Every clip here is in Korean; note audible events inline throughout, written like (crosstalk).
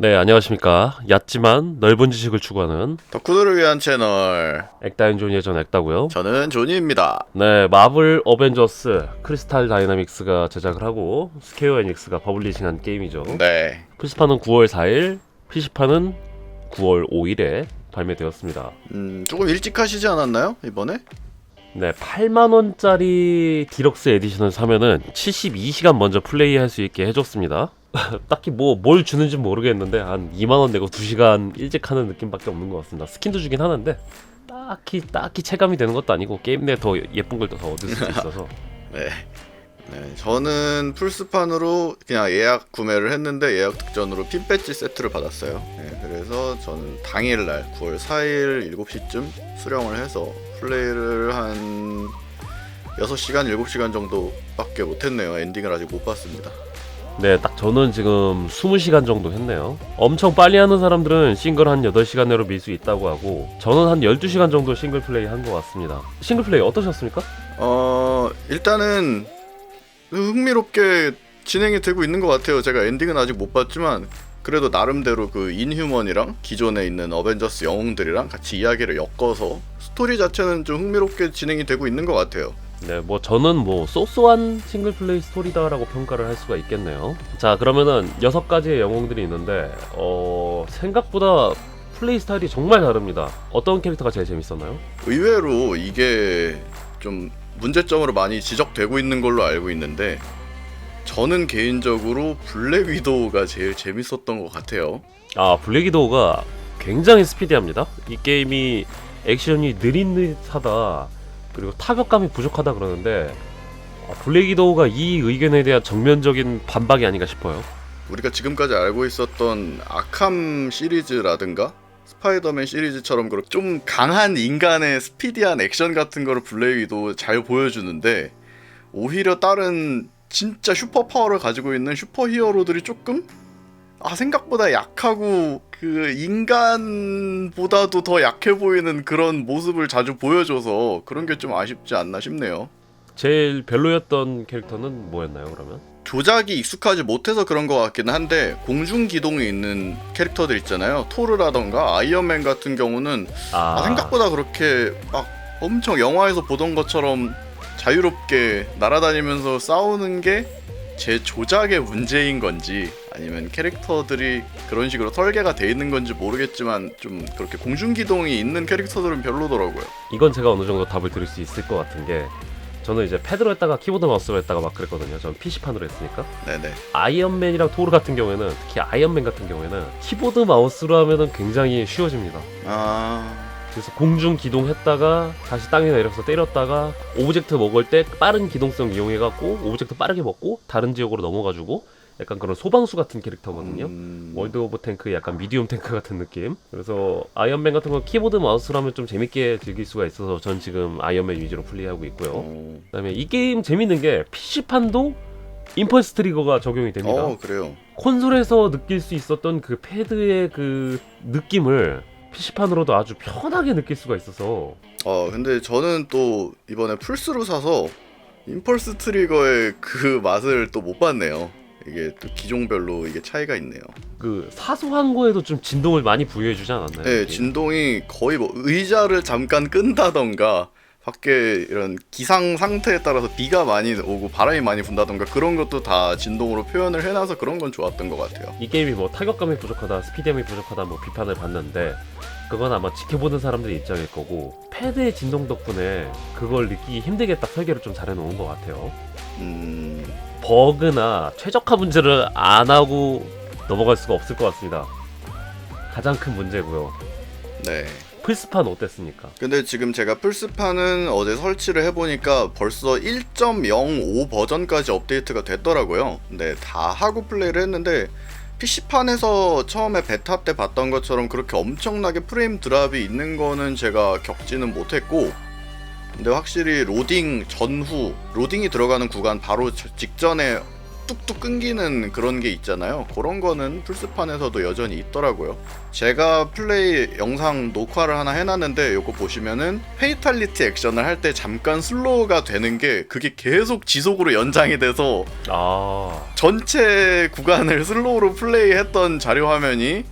네, 안녕하십니까. 얕지만 넓은 지식을 추구하는 덕후들을 위한 채널 액다인존의 전 액다고요. 저는 조니입니다 네, 마블 어벤져스 크리스탈 다이나믹스가 제작을 하고 스퀘어 에닉스가 퍼블리싱한 게임이죠. 네 플스판은 9월 4일, PC판은 9월 5일에 발매되었습니다. 음, 조금 일찍 하시지 않았나요 이번에? 네, 8만 원짜리 디럭스 에디션을 사면은 72시간 먼저 플레이할 수 있게 해줬습니다. (laughs) 딱히 뭐 뭘 주는지 모르겠는데 한 2만 원 내고 2시간 일찍 하는 느낌밖에 없는 것 같습니다. 스킨도 주긴 하는데 딱히 딱히 체감이 되는 것도 아니고 게임 내 더 예쁜 걸 더 얻을 수도 있어서 (laughs) 네. 네, 저는 플스판으로 그냥 예약 구매를 했는데 예약 특전으로 핀 배지 세트를 받았어요. 네, 그래서 저는 당일날 9월 4일 7시쯤 수령을 해서 플레이를 한 6시간, 7시간 정도밖에 못했네요. 엔딩을 아직 못 봤습니다. 네, 딱 저는 지금 20시간 정도 했네요. 엄청 빨리 하는 사람들은 싱글 한 8시간 내로 밀 수 있다고 하고 저는 한 12시간 정도 싱글 플레이 한 것 같습니다. 싱글 플레이 어떠셨습니까? 어 일단은 흥미롭게 진행이 되고 있는 것 같아요. 제가 엔딩은 아직 못 봤지만 그래도 나름대로 그 인휴먼이랑 기존에 있는 어벤져스 영웅들이랑 같이 이야기를 엮어서 스토리 자체는 좀 흥미롭게 진행이 되고 있는 것 같아요. 네, 뭐 저는 뭐 소소한 싱글 플레이 스토리다라고 평가를 할 수가 있겠네요. 자, 그러면은 여섯 가지의 영웅들이 있는데 어 생각보다 플레이 스타일이 정말 다릅니다. 어떤 캐릭터가 제일 재밌었나요? 의외로 이게 좀 문제점으로 많이 지적되고 있는 걸로 알고 있는데 저는 개인적으로 블랙 위도우가 제일 재밌었던 것 같아요. 아, 블랙이도우가 굉장히 스피디합니다. 이 게임이 액션이 느린 듯하다. 그리고 타격감이 부족하다 그러는데 아, 블랙이도우가 이 의견에 대한 정면적인 반박이 아닌가 싶어요. 우리가 지금까지 알고 있었던 아캄 시리즈라든가 스파이더맨 시리즈처럼 좀 강한 인간의 스피디한 액션 같은 거를 블레이도 잘 보여주는데 오히려 다른 진짜 슈퍼 파워를 가지고 있는 슈퍼 히어로들이 조금 아 생각보다 약하고 그 인간보다도 더 약해 보이는 그런 모습을 자주 보여줘서 그런 게 좀 아쉽지 않나 싶네요. 제일 별로였던 캐릭터는 뭐였나요, 그러면? 조작이 익숙하지 못해서 그런 것 같기는 한데 공중 기동이 있는 캐릭터들 있잖아요. 토르라던가 아이언맨 같은 경우는 아, 아, 생각보다 그렇게 막 엄청 영화에서 보던 것처럼 자유롭게 날아다니면서 싸우는 게 제 조작의 문제인 건지 아니면 캐릭터들이 그런 식으로 설계가 돼 있는 건지 모르겠지만 좀 그렇게 공중 기동이 있는 캐릭터들은 별로더라고요. 이건 제가 어느 정도 답을 드릴 수 있을 것 같은 게 저는 이제 패드로 했다가 키보드 마우스로 했다가 막 그랬거든요. 저는 PC판으로 했으니까. 네네. 아이언맨이랑 토르 같은 경우에는 특히 아이언맨 같은 경우에는 키보드 마우스로 하면은 굉장히 쉬워집니다. 아 그래서 공중 기동했다가 다시 땅에 내려서 때렸다가 오브젝트 먹을 때 빠른 기동성 이용해갖고 오브젝트 빠르게 먹고 다른 지역으로 넘어가지고 약간 그런 소방수 같은 캐릭터거든요. 음, 월드 오브 탱크 약간 미디움 탱크 같은 느낌. 그래서 아이언맨 같은 건 키보드 마우스로 하면 좀 재밌게 즐길 수가 있어서 전 지금 아이언맨 위주로 플레이하고 있고요. 어, 그다음에 이 게임 재밌는 게 PC판도 임펄스 트리거가 적용이 됩니다. 어 그래요. 콘솔에서 느낄 수 있었던 그 패드의 그 느낌을 PC판으로도 아주 편하게 느낄 수가 있어서 어 근데 저는 또 이번에 플스로 사서 임펄스 트리거의 그 맛을 또 못 봤네요. 이게 또 기종별로 이게 차이가 있네요. 그 사소한 거에도 좀 진동을 많이 부여해 주지 않았나요? 네, 이게? 진동이 거의 뭐 의자를 잠깐 끈다던가 밖에 이런 기상 상태에 따라서 비가 많이 오고 바람이 많이 분다던가 그런 것도 다 진동으로 표현을 해놔서 그런 건 좋았던 것 같아요. 이 게임이 뭐 타격감이 부족하다, 스피디함이 부족하다 뭐 비판을 받는데 그건 아마 지켜보는 사람들의 입장일 거고 패드의 진동 덕분에 그걸 느끼기 힘들게 딱 설계를 좀 잘해 놓은 것 같아요. 음, 버그나 최적화 문제를 안 하고 넘어갈 수가 없을 것 같습니다. 가장 큰 문제고요. 네. 플스판 어땠습니까? 근데 지금 제가 플스판은 어제 설치를 해보니까 벌써 1.05 버전까지 업데이트가 됐더라고요. 근데 다 하고 플레이를 했는데 PC판에서 처음에 베타 때 봤던 것처럼 그렇게 엄청나게 프레임 드랍이 있는 거는 제가 겪지는 못했고 근데 확실히 로딩 전후 로딩이 들어가는 구간 바로 저- 직전에 뚝뚝뚝 끊기는 그런 게 있잖아요. 그런 거는 플스판에서도 여전히 있더라고요. 제가 플레이 영상 녹화를 하나 해놨는데 요거 보시면은 페이탈리티 액션을 할 때 잠깐 슬로우가 되는 게 그게 계속 지속으로 연장이 돼서 아 전체 구간을 슬로우로 플레이했던 자료 화면이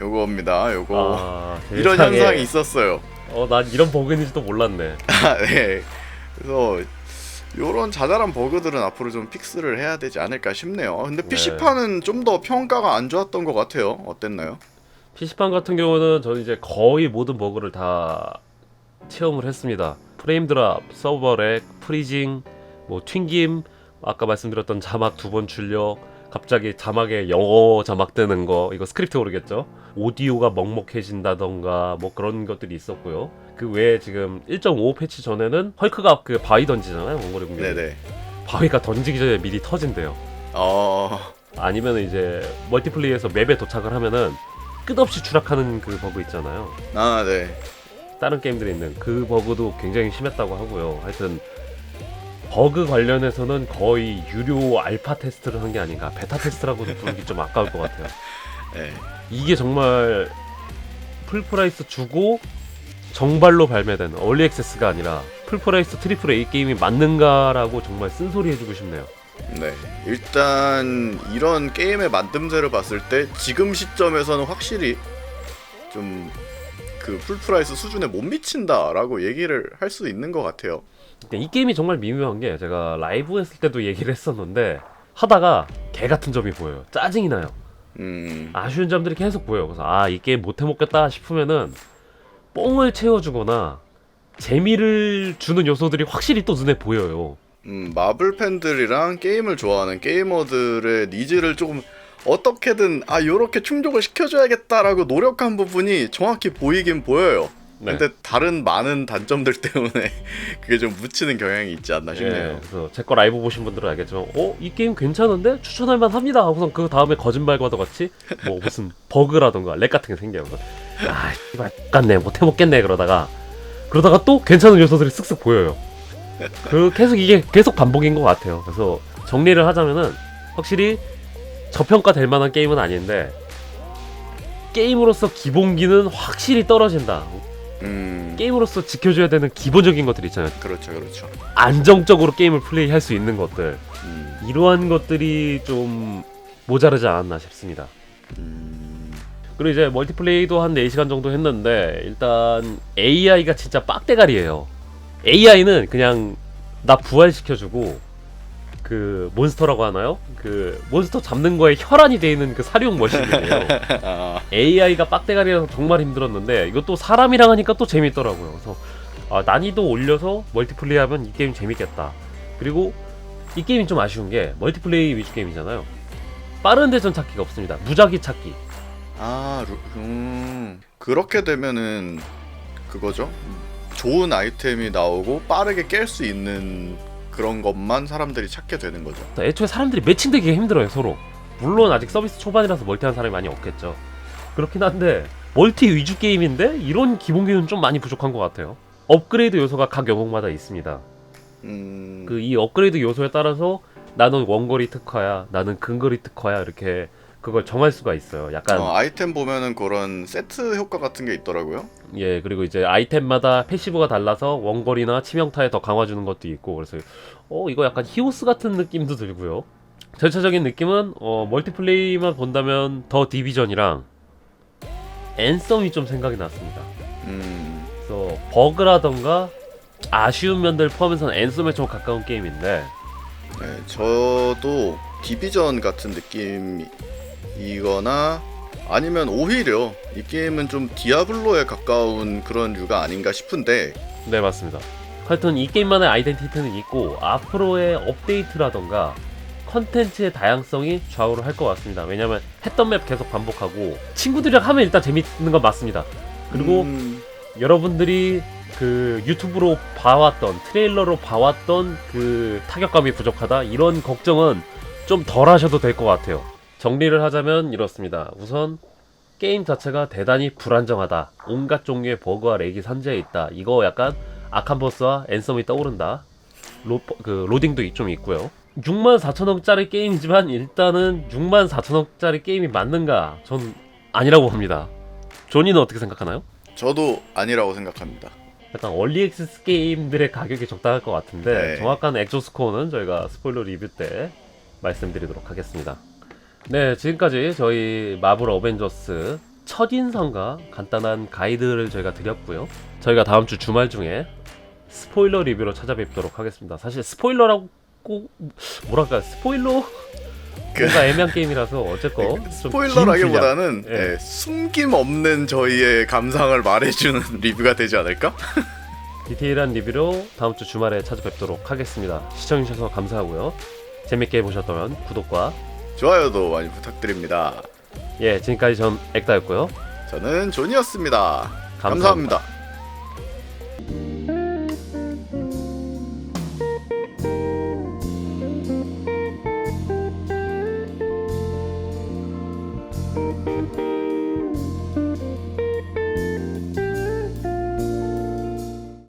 요거입니다. 요거 아, 이런 세상에. 현상이 있었어요. 어 난 이런 버그인지도 몰랐네 (laughs) 아, 네. 그래서 요런 자잘한 버그들은 앞으로 좀 픽스를 해야 되지 않을까 싶네요. 근데 네. PC판은 좀 더 평가가 안 좋았던 것 같아요. 어땠나요? PC판 같은 경우는 저는 이제 거의 모든 버그를 다 체험을 했습니다. 프레임 드랍, 서버 렉, 프리징, 뭐 튕김, 아까 말씀드렸던 자막 두 번 출력, 갑자기 자막에 영어 자막 뜨는 거, 이거 스크립트 오르겠죠? 오디오가 먹먹해진다던가 뭐 그런 것들이 있었고요. 그 외에 지금 1.5 패치 전에는 헐크가 그 바위 던지잖아요, 원거리 공격. 네네. 바위가 던지기 전에 미리 터진대요. 어, 아니면 이제 멀티플레이에서 맵에 도착을 하면은 끝없이 추락하는 그 버그 있잖아요. 아, 네. 다른 게임들에 있는 그 버그도 굉장히 심했다고 하고요. 하여튼 버그 관련해서는 거의 유료 알파 테스트를 한 게 아닌가 베타 테스트라고도 부르기 좀 아까울 것 같아요. 네. 이게 정말 풀프라이스 주고 정발로 발매된 얼리 액세스가 아니라 풀프라이스 트리플 A 게임이 맞는가라고 정말 쓴소리 해주고 싶네요. 네. 일단 이런 게임의 만듦새를 봤을 때 지금 시점에서는 확실히 좀 그 풀프라이스 수준에 못 미친다라고 얘기를 할 수 있는 것 같아요. 근데 이 게임이 정말 미묘한 게 제가 라이브 했을 때도 얘기를 했었는데 하다가 개 같은 점이 보여요. 짜증이 나요. 음, 아쉬운 점들이 계속 보여요. 그래서 아 이 게임 못 해먹겠다 싶으면은 뽕을 채워주거나 재미를 주는 요소들이 확실히 또 눈에 보여요. 음, 마블 팬들이랑 게임을 좋아하는 게이머들의 니즈를 조금 어떻게든 아 요렇게 충족을 시켜줘야겠다라고 노력한 부분이 정확히 보이긴 보여요. 네. 근데 다른 많은 단점들 때문에 (laughs) 그게 좀 묻히는 경향이 있지 않나 싶네요. 예, 그래서 제 거 라이브 보신 분들은 알겠지만, 어, 이 게임 괜찮은데 추천할 만합니다. 하고선 그 다음에 거짓말과도 같이 뭐 무슨 (laughs) 버그라던가 렉 같은 게 생겨요. 그래서 아, 이발 같네, 못 해먹겠네 그러다가 그러다가 또 괜찮은 요소들이 쓱쓱 보여요. 그 계속 이게 계속 반복인 것 같아요. 그래서 정리를 하자면은 확실히 저평가될 만한 게임은 아닌데 게임으로서 기본기는 확실히 떨어진다. 음, 게임으로서 지켜줘야 되는 기본적인 것들 있잖아요. 그렇죠, 그렇죠. 안정적으로 게임을 플레이할 수 있는 것들 음, 이러한 것들이 좀 모자르지 않았나 싶습니다. 음, 그리고 이제 멀티플레이도 한 4시간 정도 했는데 일단 AI가 진짜 빡대가리예요. AI는 그냥 나 부활시켜주고 그 몬스터라고 하나요? 그 몬스터 잡는 거에 혈안이 돼 있는 그 사령 머신이에요. (laughs) 아, AI가 빡대가리라서 정말 힘들었는데 이것도 사람이랑 하니까 또 재밌더라고요. 그래서 아, 난이도 올려서 멀티플레이 하면 이 게임 재밌겠다. 그리고 이 게임이 좀 아쉬운 게 멀티플레이 위주 게임이잖아요. 빠른 대전 찾기가 없습니다. 무작위 찾기. 아, 루, 음, 그렇게 되면은 그거죠. 좋은 아이템이 나오고 빠르게 깰 수 있는 그런 것만 사람들이 찾게 되는 거죠. 애초에 사람들이 매칭되기가 힘들어요 서로. 물론 아직 서비스 초반이라서 멀티하는 사람이 많이 없겠죠. 그렇긴 한데 멀티 위주 게임인데 이런 기본기는 좀 많이 부족한 것 같아요. 업그레이드 요소가 각 영웅마다 있습니다. 음, 그 이 업그레이드 요소에 따라서 나는 원거리 특화야, 나는 근거리 특화야 이렇게 그걸 정할 수가 있어요. 약간 어, 아이템 보면은 그런 세트 효과 같은 게 있더라고요. 예 그리고 이제 아이템마다 패시브가 달라서 원거리나 치명타에 더 강화 주는 것도 있고 그래서 어 이거 약간 히오스 같은 느낌도 들고요. 전체적인 느낌은 어 멀티플레이만 본다면 더 디비전이랑 앤썸이 좀 생각이 났습니다. 음, 그래서 버그라던가 아쉬운 면들 포함해서는 앤썸에 좀 가까운 게임인데 네, 저도 디비전 같은 느낌이 거나 아니면 오히려 이 게임은 좀 디아블로에 가까운 그런 류가 아닌가 싶은데 네 맞습니다. 하여튼 이 게임만의 아이덴티티는 있고 앞으로의 업데이트라던가 컨텐츠의 다양성이 좌우를 할 것 같습니다. 왜냐면 했던 맵 계속 반복하고 친구들이랑 하면 일단 재밌는 건 맞습니다. 그리고 음, 여러분들이 그 유튜브로 봐왔던 트레일러로 봐왔던 그 타격감이 부족하다 이런 걱정은 좀 덜 하셔도 될 것 같아요. 정리를 하자면 이렇습니다. 우선 게임 자체가 대단히 불안정하다. 온갖 종류의 버그와 렉이 산재해 있다. 이거 약간 아칸버스와 앤썸이 떠오른다. 로, 그 로딩도 좀 있고요. 6만 4천원짜리 게임이지만 일단은 6만 4천원짜리 게임이 맞는가? 전 아니라고 봅니다. 조니는 어떻게 생각하나요? 저도 아니라고 생각합니다. 약간 얼리 액세스 게임들의 가격이 적당할 것 같은데 네. 정확한 액조 스코어는 저희가 스포일러 리뷰 때 말씀드리도록 하겠습니다. 네, 지금까지 저희 마블 어벤져스 첫인상과 간단한 가이드를 저희가 드렸고요. 저희가 다음 주 주말 중에 스포일러 리뷰로 찾아뵙도록 하겠습니다. 사실 스포일러라고 뭐랄까 스포일러 그- 뭔가 애매한 게임이라서 어쨌건 좀 스포일러라기보다는. 예. 예, 숨김 없는 저희의 감상을 말해주는 (laughs) 리뷰가 되지 않을까? 디테일한 리뷰로 다음 주 주말에 찾아뵙도록 하겠습니다. 시청해주셔서 감사하고요. 재밌게 보셨다면 구독과 좋아요도 많이 부탁드립니다. 예 지금까지 전 액다였고요. 저는 존이었습니다 감사합니다. 감사합니다.